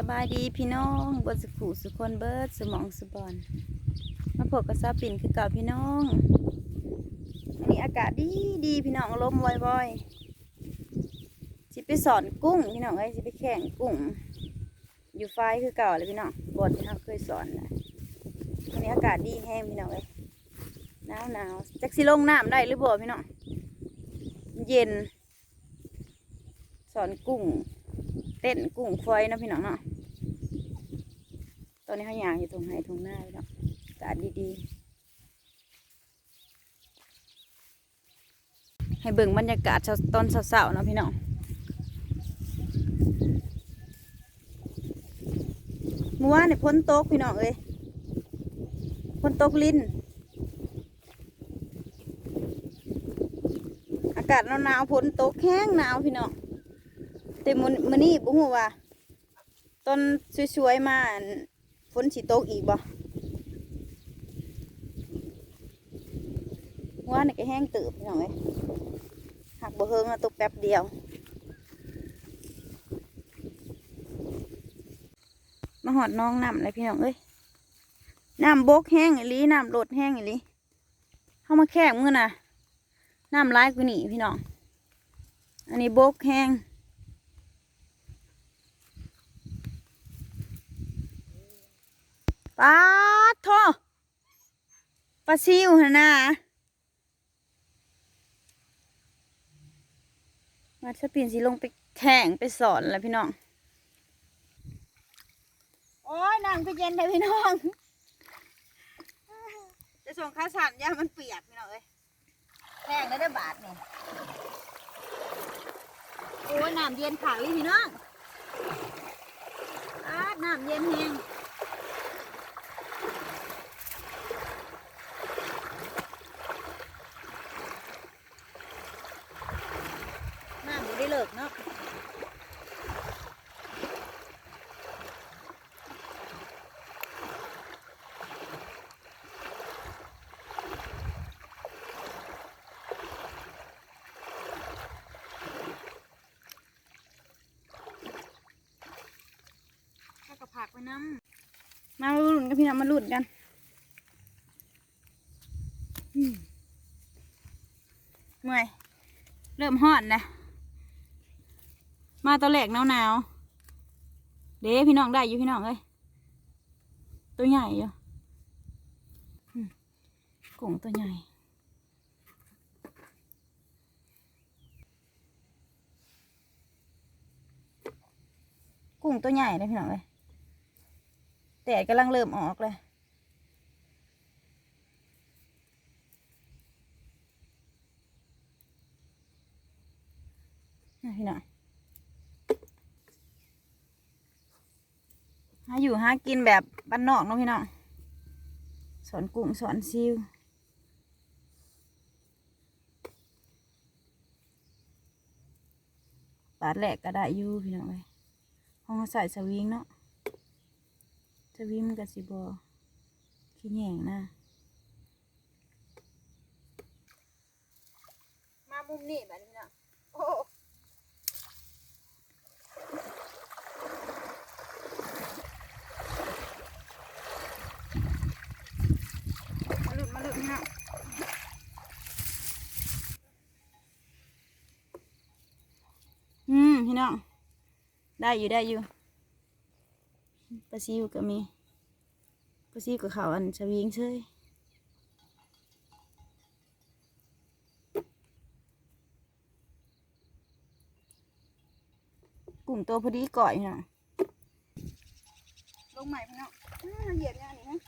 สบายดีพี่น้องบนสุขุสุคนเบิร์ดสมองสุบอนมาพบกับซาปิ่นคือเก่าพี่น้องอันนี้อากาศดีดีพี่น้องลมว่อยๆสิไปสอนกุ้งพี่น้องเอ้ยสิไปแข่งกุ้ง อยู่ไฟคือเก่าเลยพี่น้องบนที่เราเคยสอนนะอันนี้อากาศดีแห้งพี่น้องเอ้ยหนาวหนาวจักสิลงน้ำได้หรือบ่พี่น้องเย็น สอนกุ้ง เต้นกุ้งฟอยนะพี่น้องเนาะตอนนี้เขายางอยู่ตรงไหนตรงหน้าพี่น้องอากาศดีๆ ให้เบิ่งบรรยากาศช้าตอนเช้าๆนะพี่น้องเมื่อวานเนี่ยพ้นโตกพี่น้องเอ้ยพ้นโตกลิ้นอากาศหนาวๆพ้นโตกแห้งหนาวพี่น้อง แต่มื้อมื้อนี้บ่ฮู้ว่าตอนสวยๆมาอั่นฝนสิตกอีกบ่ว่านี่ก็แห้งติบพี่น้องเอ้ยหักบ่เฮิงอะตกแป๊บเดียว มาหอดน้องน้ำเลยพี่น้องเอ้ยน้ำบกแห้งอีลีน้ำโลดแห้งอีลีเข้ามาแคบมือน่ะน้ำร้ายกว่านี้พี่น้อง อันนี้บกแห้ง ปลาโทปลาซิวหนนะมาสปีนสิลงไปแข่งไปสอนแล้วพี่น้อง โอ้ยนั่งไปเย็นเลยพี่น้อง จะส่งข้าวสารย่ามันเปียกพี่น้องเอ้ยแข่งได้ได้บาทนี่โอ้ยน้ำเย็นขางเลยพี่น้องอาน้ำเย็นแห้ง น้ำอยู่ได้เลิกเนาะข้าวกับผัก ไว้น้ำมาลุ้นกันพี่น้องมาลุ้นกันเมื่อยเริ่มฮอดนะมาตัวแรกหนาวหนาวๆเด้พี่น้องได้อยู่พี่น้องเอ้ยตัวใหญ่อยู่กุ้งตัวใหญ่กุ้งตัวใหญ่เลยพี่น้องเลย แดดกำลังเริ่มออกเลยนะพี่น้องหาอยู่หากินแบบบ้านนอกเนาะพี่น้องสอนกุ้งสอนซิวปาดแหลกก็ได้อยู่พี่น้องเลยห้องใส่สวิงเนาะ สวิงมันกับสิบอขี้แหงนะมามุมนี้แบบนี้พี่น้องโอ้มาหลุดมาหลุดพี่น้องอืมพี่น้องได้อยู่ได้อยู่ป ลาซิวก็มีปลาซิวกับเขาอันสวิงเชยกลุ่มตัวพอดีก่อยน้องลงใหม่พี่น้องเหยียบอย่างนี้นะ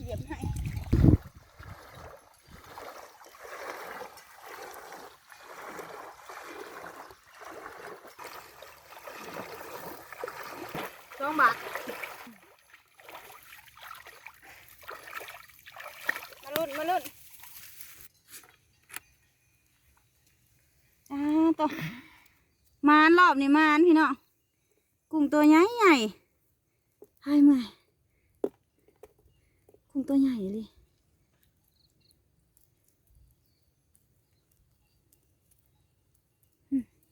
เหยียบให้ องบาทมาลุ้นมาลุ้นอ่าตัวมานรอบนี้มานพี่น้องกุ้งตัวใหญ่ใหญ่ให้เมื่อยกุ้งตัวใหญ่เลย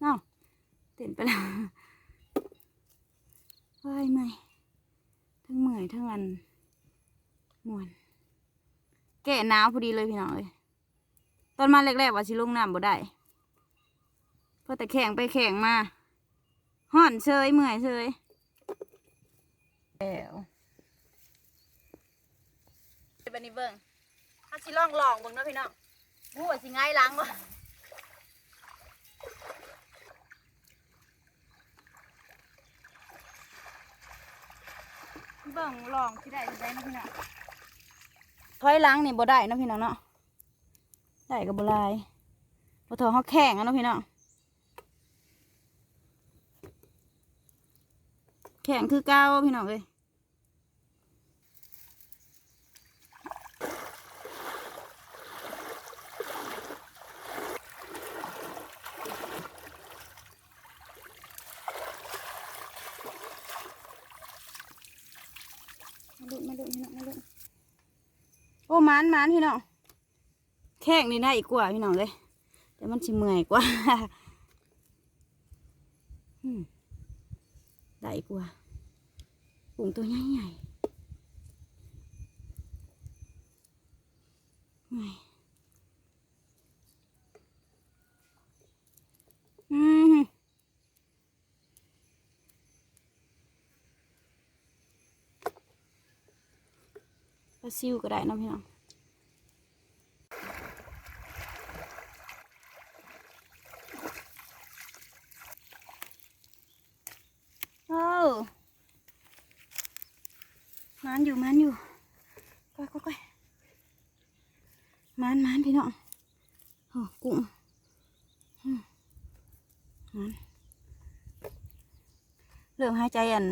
เอ้าเต้นไปแล้ว ว่ายไหมทั้งเมื่อยทั้งอันมวนแก่หนาวพอดีเลยพี่น้องเอ้ยตอนมาแรกๆว่าสิลงน้ำบ่ได้เพอแต่แข่งไปแข่งมาห่อนเชยเมื่อยเชยแล้วบันนี้เบิ่งถ้าสิลองลองเบิ่งเนาะพี่น้องบู้ว่าสิง่ายล้างบ่ เบิ่งลองที่ได้ที่ได้เนาะพี่น้องถอยหล้างนี่บ่ได้เนาะพี่น้องเนาะได้ก็บ่หลายบ่ทอเขาแข็งนะพี่น้องแข็งคือเก้าพี่น้องเอ้ยมาลุมาลุพี่น้องมาลุ โอ้มานมานพี่น้องแข่งนี่ได้อีกกว่าพี่น้องเลยแต่มันสิเมื่อยกว่าได้อีกกว่าปุ่งตัวใหญ่ใหญ่ไงอืม ปลาซิวก็ได้นะพี่น้องโอ้มันอยู่มันอยู่ก้อยก้อยมันมันพี่น้องโอ้กุ้งมมันเริ่มหายใจอัน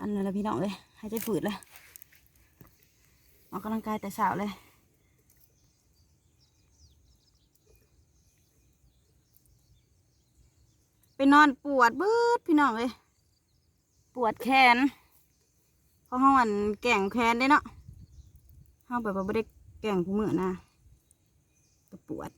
อันนั้นแล้วพี่น้องเลยหายใจฝืดเลย ออกกำลังกายแต่เช้าเลยไปนอนปวดบืดพี่น้องเลยปวดแขนเพราะห้องอันแก่งแขนได้เนาะห้องแบบว่าไม่ได้แก่งผู้มือนะก็ปวด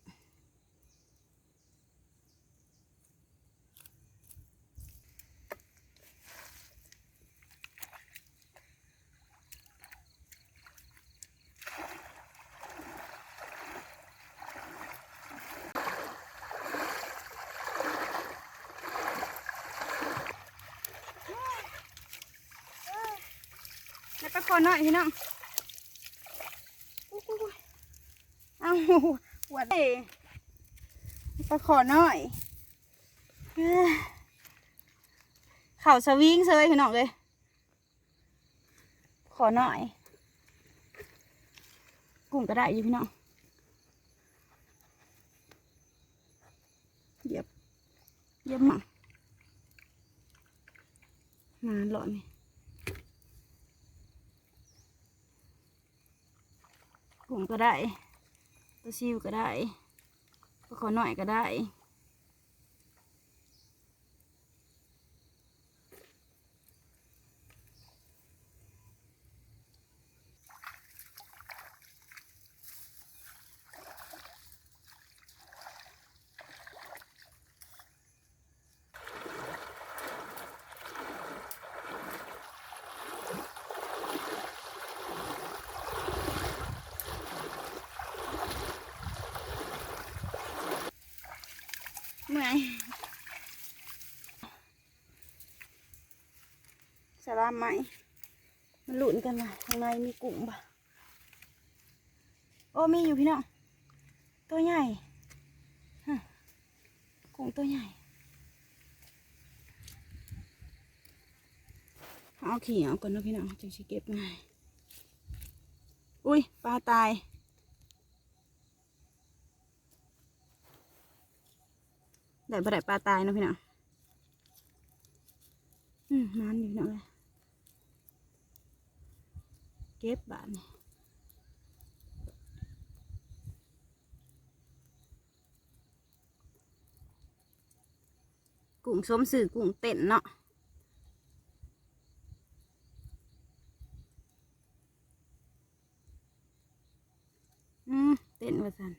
แล้วก็คนหน่อยพี่น้องเอาปวดเอ้ปขอหน่อยเข่าสวิงเซยพี่น้องเลยขอหน่อย กุ้งก็ได้อยู่พี่น้องเหยียบเหยียบหมามาหลอน ผมก็ได้ตัวซิวก็ได้ตัวขอหน่อยก็ได้ามไหมมันหลุนกันว่ะข้างในมีกุ้งปะโอ้มีอยู่พี่น้องตัวใหญ่ฮะกุ้งตัวใหญ่เอาขี่เอาก่อนนะพี่น้องจังสิเก็บง่ายอุ้ยปลาตายได้บ่ได้ปลาตายนะพี่น้องอืมมันอยู่พี่น้องเลย ก็บบาทนี่กุ้งสมสื่อกุ้งเต้นเนาะอืมเต้นว่าสัน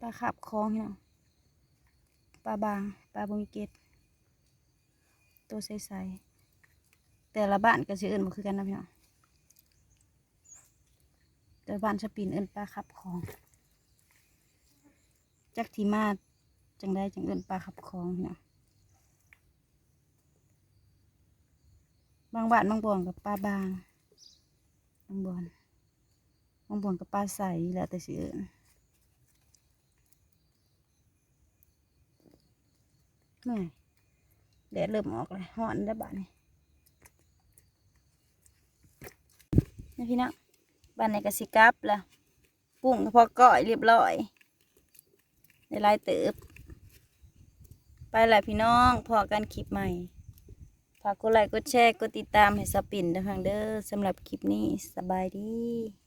ปลาขับคลองพี่น้อปลาบาง ปลาบงเกตตัวใสๆแต่ละบ้านก็สิเอิ้นบ่คือกันนะพี่น้อง แต่บ้านสปินเอินปลาขับของ จักทีมาจังได้จังเอินปลาขับของพี่น้องบางบ้านบางบ่อนกับปลาบางบางบ่อนบางบ่อนกับปลาใสแล้วแต่สิเอินเมื่แดดเริ่มออกเลยฮ้อนแล้วบ้านนี้นี่พี่น้อง บ้านในกสิกลับละกุ้งพอก่อยเรียบร้อยในลายเติบ ไปแหละพี่น้องพอกันคลิปใหม่ฝากกดไลค์กดแชร์กดติดตามให้สปินเด้อพังเด้อสำหรับคลิปนี้สบายดี